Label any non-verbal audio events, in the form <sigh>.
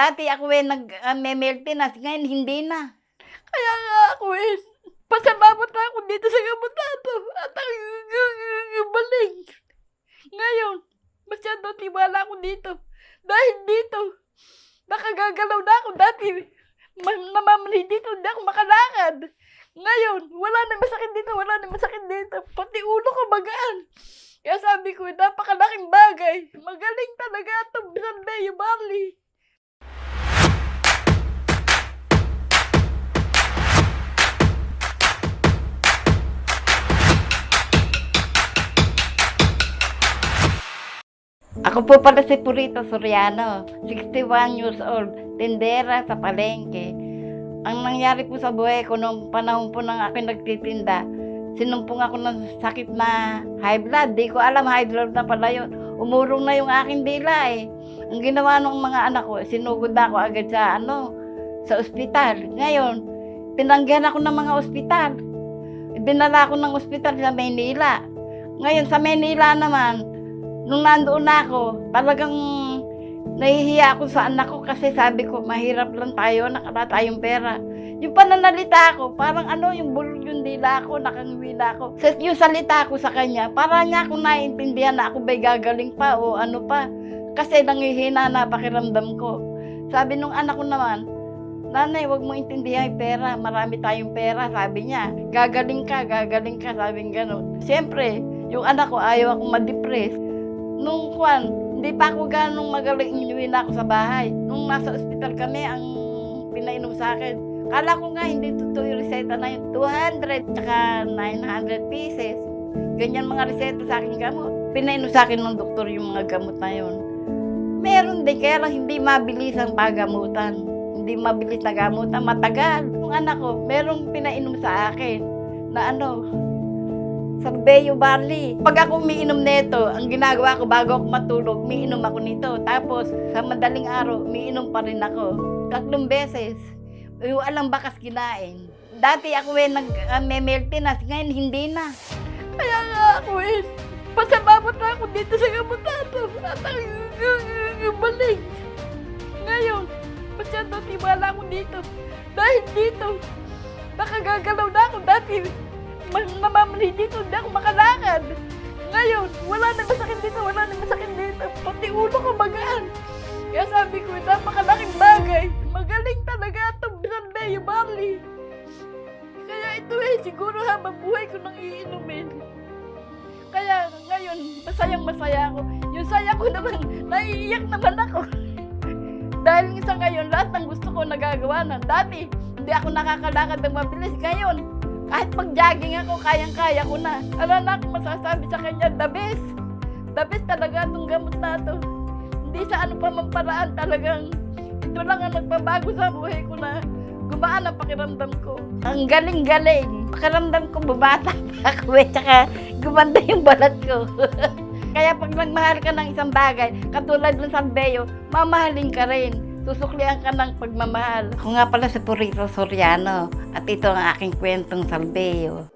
Dati ako eh nag-meltinas, ngayon hindi na. Kaya nga ako eh, pasalamat na ako dito sa gamotado at ang balik. Ngayon, masyado tiwala ako dito. Dahil dito, nakagagalaw na ako dati. Ma- namamali dito, hindi ako makalakad. Ngayon, wala na masakit dito, wala na masakit dito. Pati ulo ko magaan. Kaya sabi ko, napakalaking bagay. Magaling talaga itong Sandeyo Barley. Ako po pala si Purito Soriano, 61 years old, tindera sa palengke. Ang nangyari po sa buhay ko nung panahon po nang ako nagtitinda, sinumpong ako ng sakit na high blood. Di ko alam high blood na pala yun. Umurong na yung aking dila eh. Ang ginawa ng mga anak ko, sinugod ako agad sa ano, sa ospital. Ngayon, tinanggihan ako ng mga ospital. Dinala ako ng ospital sa Maynila. Ngayon, sa Maynila naman, nung nandoon na ako, talagang nahihiya ako sa anak ko kasi sabi ko, mahirap lang tayo, nakala tayong pera. Yung pananalita ko, parang ano, yung bulol yung dila ko, nakangiwi na ako. Sa, yung salita ko sa kanya, para niya akong naiintindihan na ako ba'y gagaling pa o ano pa. Kasi nangihina na pakiramdam ko. Sabi nung anak ko naman, Nanay, wag mo intindihan yung pera. Marami tayong pera, sabi niya. Gagaling ka, gagaling ka, sabi gano'n. Siyempre, yung anak ko ayaw akong ma-depress. Nung kwan, hindi pa ako ganong magaling, inuwi na ako sa bahay. Nung nasa ospital kami, ang pinainom sa akin, kala ko nga hindi totoo yung reseta na yun. 200, tsaka 900 pieces. Ganyan mga reseta sa akin gamot. Pinainom sa akin ng doktor yung mga gamot na yun. Meron din, kaya lang hindi mabilis ang pagamutan. Hindi mabilis na gamutan, matagal. Yung anak ko, merong pinainom sa akin na ano, Sarbeyo barley. Pag ako umiinom nito, ang ginagawa ko bago ako matulog, umiinom ako nito. Tapos, sa madaling araw, umiinom pa rin ako. Tatlong beses. Yung alang bakas kinain. Dati ako eh nag-meltinas, ngayon hindi na. Kaya nga ako eh, pasalamat na ako dito sa gamotado at ang balik. Ngayon, masyado tiwala ako dito. Dahil dito, nakagagalaw na ako dati. Ma- namamali dito, hindi ako makalakad. Ngayon, wala na masakit dito, wala na masakit dito. Pati ulo ko magaan. Kaya sabi ko, napakalaking bagay. Magaling talaga itong Sandeyo Barley. Kaya ito eh, siguro habang buhay ko nang iinumin. Kaya ngayon, masayang masaya ako. Yung saya ko naman, naiiyak naman ako. <laughs> Dahil sa ngayon, lahat ng gusto ko nagagawa na. Dati, hindi ako nakakalakad ng mabilis. Ngayon, kahit pag-jogging ako, kayang-kaya ko na. Na ako masasabi sa kanya, the best. The best talaga itong gamot na to. Hindi sa ano pa man paraan talagang ito lang ang nagbabago sa buhay ko na gumaan ang pakiramdam ko. Ang galing-galing. Pakiramdam ko bumata pa ako eh, tsaka gumanda yung balat ko. <laughs> Kaya pag nagmahal ka ng isang bagay, katulad ng Salbeyo, mamahalin ka rin. Susuklian ka ng pagmamahal. Ako nga pala si Purito Soriano at ito ang aking kwentong Salbeyo.